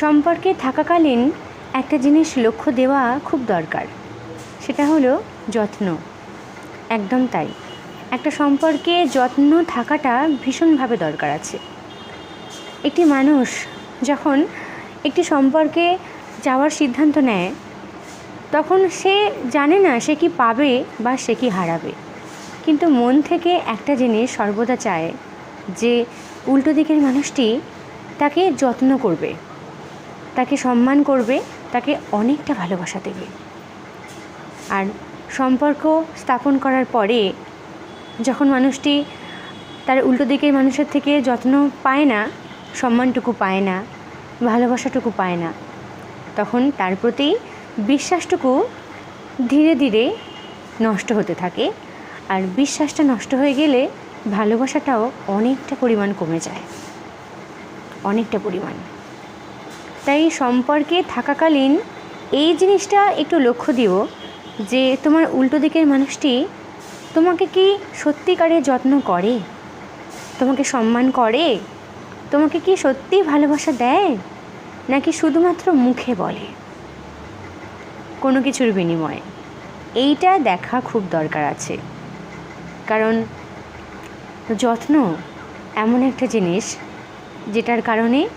সম্পর্কে থাকাকালীন একটা জিনিস লক্ষ্য দেওয়া খুব দরকার। সেটা হলো যত্ন। একদম তাই। একটা সম্পর্কে যত্ন থাকাটা ভীষণভাবে দরকার আছে। একটি মানুষ যখন একটি সম্পর্কে যাওয়ার সিদ্ধান্ত নেয়, তখন সে জানে না সে কি পাবে বা সে কি হারাবে। কিন্তু মন থেকে একটা জিনিস সর্বদা চায় যে উল্টো দিকের মানুষটি তাকে যত্ন করবে। তাকে সম্মান করবে, তাকে অনেকটা ভালোবাসা দেবে। আর সম্পর্ক স্থাপন করার পরে যখন মানুষটি তার উল্টো দিকের মানুষের থেকে যত্ন পায় না, সম্মানটুকু পায় না, ভালোবাসাটুকু পায় না, তখন তার প্রতি বিশ্বাসটুকু ধীরে ধীরে নষ্ট হতে থাকে। আর বিশ্বাসটা নষ্ট হয়ে গেলে ভালোবাসাটাও অনেকটা পরিমাণ কমে যায়। অনেকটা পরিমাণ। তাই সম্পর্কে থাকাকালীন এই জিনিসটা একটু লক্ষ্য দিও যে তোমার উল্টো দিকের মানুষটি তোমাকে কি সত্যিকারে যত্ন করে? তোমাকে সম্মান করে? তোমাকে কি সত্যি ভালোবাসা দেয়? নাকি শুধুমাত্র মুখে বলে? কোনো কিছুর বিনিময়ে। এইটা দেখা খুব দরকার আছে। কারণ যত্ন এমন একটা জিনিস যেটার কারণে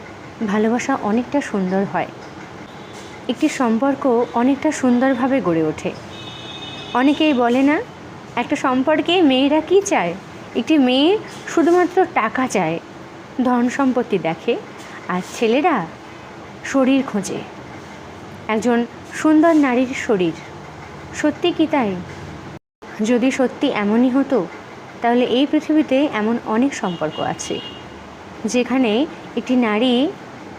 ভালোবাসা অনেকটা সুন্দর হয়। একটি সম্পর্ক অনেকটা সুন্দরভাবে গড়ে ওঠে। অনেকেই বলে না, একটা সম্পর্কে মেয়েরা কি চায়? একটি মেয়ে শুধুমাত্র টাকা চায়, ধন সম্পত্তি দেখে, আর ছেলেরা শরীর খোঁজে। একজন সুন্দর নারীর শরীর, সত্যি কি তাই? যদি সত্যি এমনই হতো, তাহলে এই পৃথিবীতে এমন অনেক সম্পর্ক আছে, যেখানে একটি নারী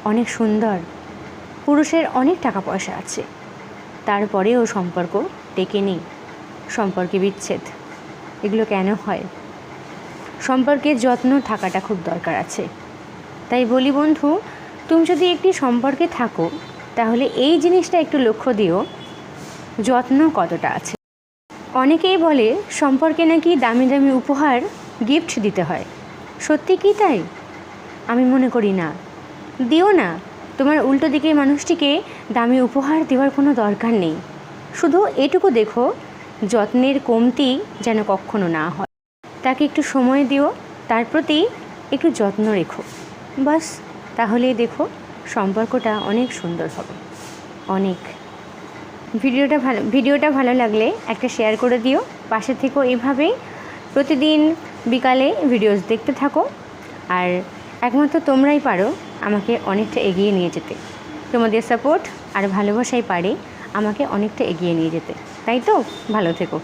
অনেক সুন্দর। পুরুষের অনেক টাকা পয়সা আছে। তারপরেও সম্পর্ক টেকেনি সম্পর্কে বিচ্ছেদ। এগুলো কেন হয়? সম্পর্কে যত্ন থাকাটা খুব দরকার আছে। তাই বলি, বন্ধু, তুমি যদি একটি সম্পর্কে থাকো, তাহলে এই জিনিসটা একটু লক্ষ্য দিও, যত্ন কতটা আছে। অনেকেই বলে, সম্পর্কে নাকি দামি দামি উপহার, গিফট দিতে হয়। সত্যি কি তাই? আমি মনে করি না। দিও না। তোমার উল্টো দিকে মানুষটিকে দামি উপহার দেওয়ার কোনো দরকার নেই। শুধু এটুকু দেখো, যত্নের কমতি যেন কখনো না হয়। তাকে একটু সময় দিও, তার প্রতি একটু যত্ন রেখো। বাস, তাহলেই দেখো সম্পর্কটা অনেক সুন্দর হবে। অনেক। ভিডিওটা ভালো ভিডিওটা ভালো লাগলে একটা শেয়ার করে দিও। পাশে থেকেও এভাবেই। প্রতিদিন বিকালে ভিডিওস দেখতে থাকো। আর একমাত্র তোমরাই পারো আমাকে অনেকটা এগিয়ে নিয়ে যেতে। তোমাদের সাপোর্ট আর ভালোবাসাই পারে আমাকে অনেকটা এগিয়ে নিয়ে যেতে। তাই তো? ভালো থেকো।